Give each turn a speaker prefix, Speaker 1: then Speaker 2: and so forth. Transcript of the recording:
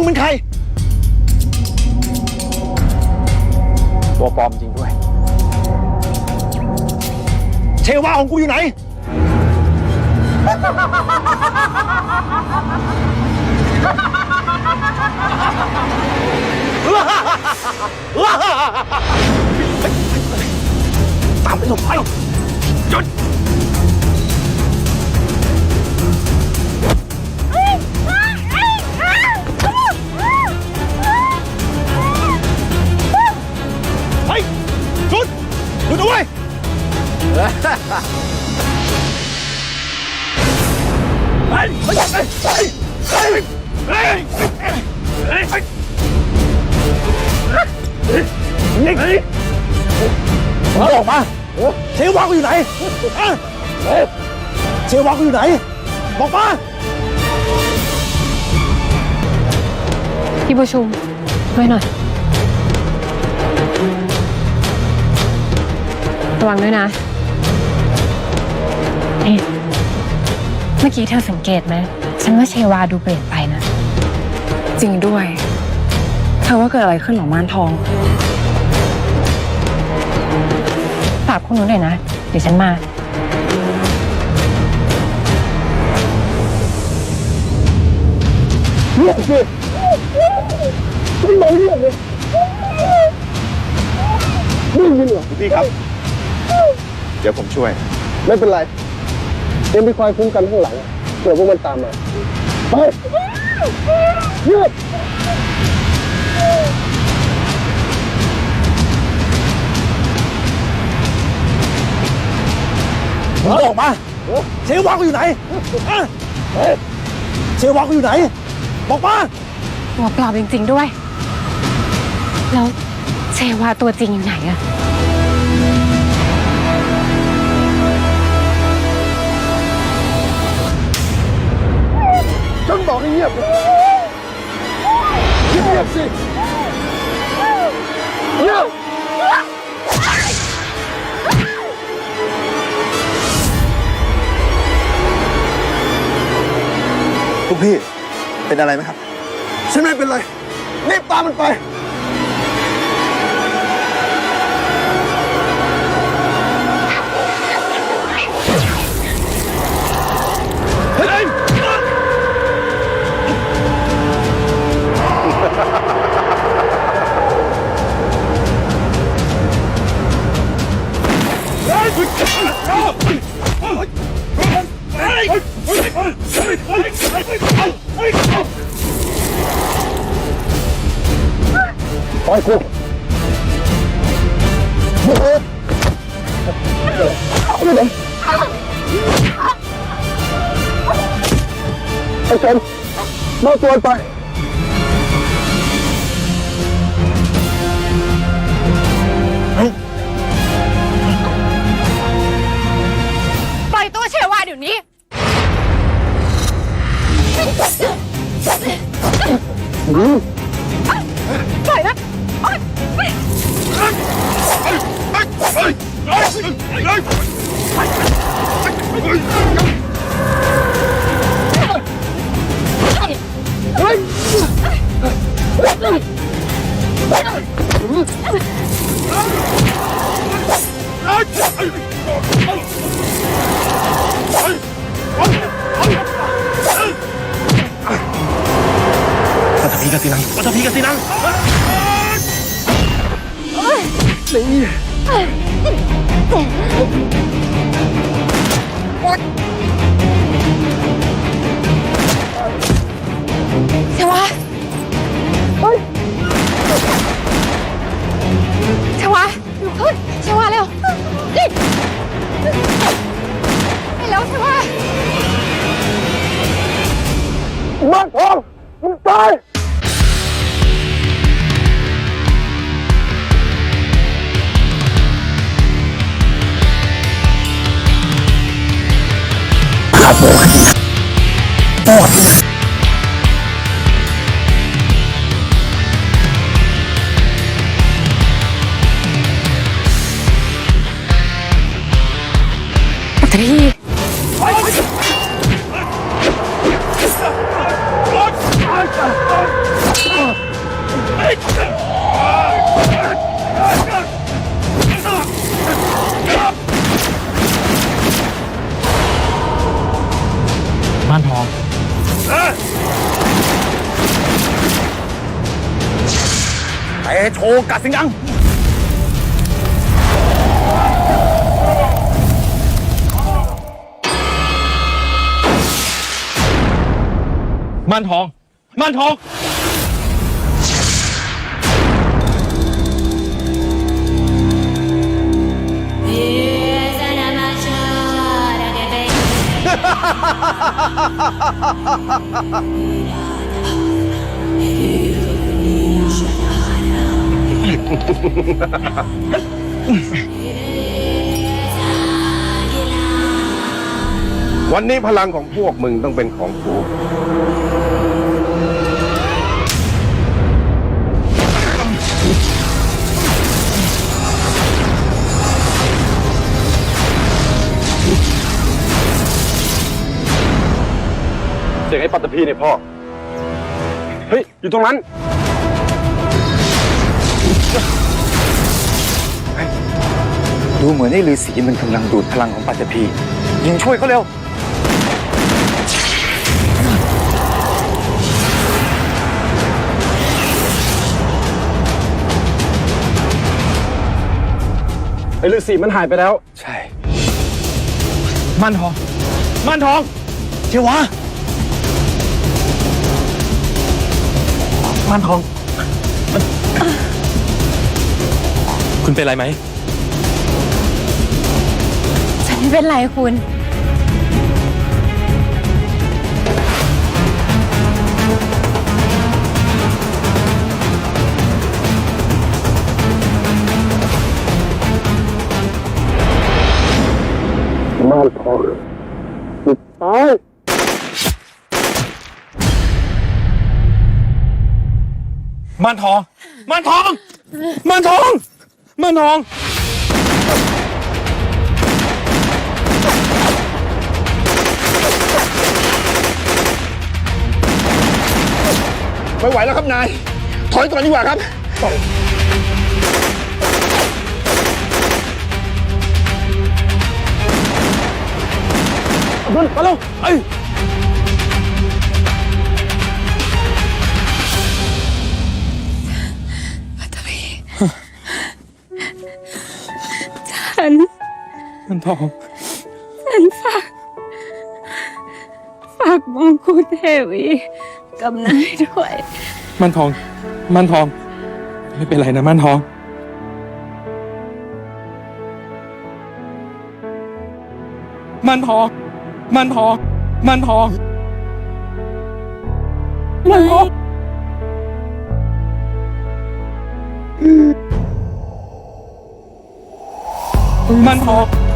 Speaker 1: มึงเป็นใคร
Speaker 2: ตัวปลอมจริงด้วย
Speaker 1: เชวาของกูอยู่ไหน นี่มาออกมาเชวากูอยู่ไหนเชวากูอยู่ไหน บอกมา
Speaker 3: ที่ประชุมด้วยหน่อย ระวังด้วยนะนี่เมื่อกี้เธอสังเกตไหม ฉันว่าเชวาดูเปลี่ยนไปนะ
Speaker 4: จริงด้วย เธอว่าเกิดอะไรขึ้นหรอม่านทอง
Speaker 3: ฝากพวกนู้นหน่อยนะ เดี๋ยวฉันมา
Speaker 1: เงียบสิไม่มองเงียบเลยไม่ยินเหรอพี่ครับ เดี๋ยวผมช่วย
Speaker 5: ไม่เป็นไรเอ็มไปคอยคุ้มกันข้างหลังเผื่อพวกมันตามมาไปเงี ยบ
Speaker 1: มึงออกมาเชวากูอยู่ไหนฮะเชวากูอยู่ไหน บอกมา
Speaker 3: ตัวปลอมจริงๆด้วย แล้วเชวาตัวจริงอยู่ไหนอะ
Speaker 5: ฉันบอกให้เงียบเงียบสิเงียบ
Speaker 1: ลูกพี่เป็นอะไรไหมครับ
Speaker 5: ฉันไม่เป็นไรรีบตามมันไป ปล่อยกูเอาไปเลยไอ้เซนมอบตัวไป
Speaker 3: นั
Speaker 1: งปัตตพีกสินัง
Speaker 3: เชวาเชวาลุกขึ้นเชวาเร็วนี่ไปแล้วเชวา
Speaker 5: บ้านทองมึงตาย
Speaker 1: la voz.
Speaker 6: ไปโชว์กัดสิงยัง
Speaker 1: มันทอง มันทอง
Speaker 2: วันนี้พลังของพวกมึงต้องเป็นของกู
Speaker 1: เสียงไอ้ปัตตภีเนี่ยพ่อ
Speaker 2: เฮ้ย อยู่ตรงนั้น
Speaker 6: ดูเหมือนไอ้ฤาษีมันกำลังดูดพลังของปัตตภียิงช่วยเขาเร็ว
Speaker 2: ไอ้ฤาษีมันหายไปแล้ว
Speaker 6: ใช่
Speaker 1: มันทอง มันทอง
Speaker 6: เชวะ มันทอง
Speaker 1: คุณเป็นไรไห
Speaker 3: ม เป็นไรคุณ
Speaker 2: มานทองสุดท้าย
Speaker 1: มันทอง มันทอง มันทอง มันทอง
Speaker 2: ไม่ไหวแล้วครับนาย ถอยก่อนดีกว่าครับ
Speaker 6: มาเร็วไอ้
Speaker 3: ฉัน
Speaker 1: มันทอง
Speaker 3: ฉันฝาก ฝากมงกุฎเทวี กับนายด้วย
Speaker 1: มันทอง มันทอง ไม่เป็นไรนะมันทอง มันทอง มันทอง มันทอง มันทองมันทอง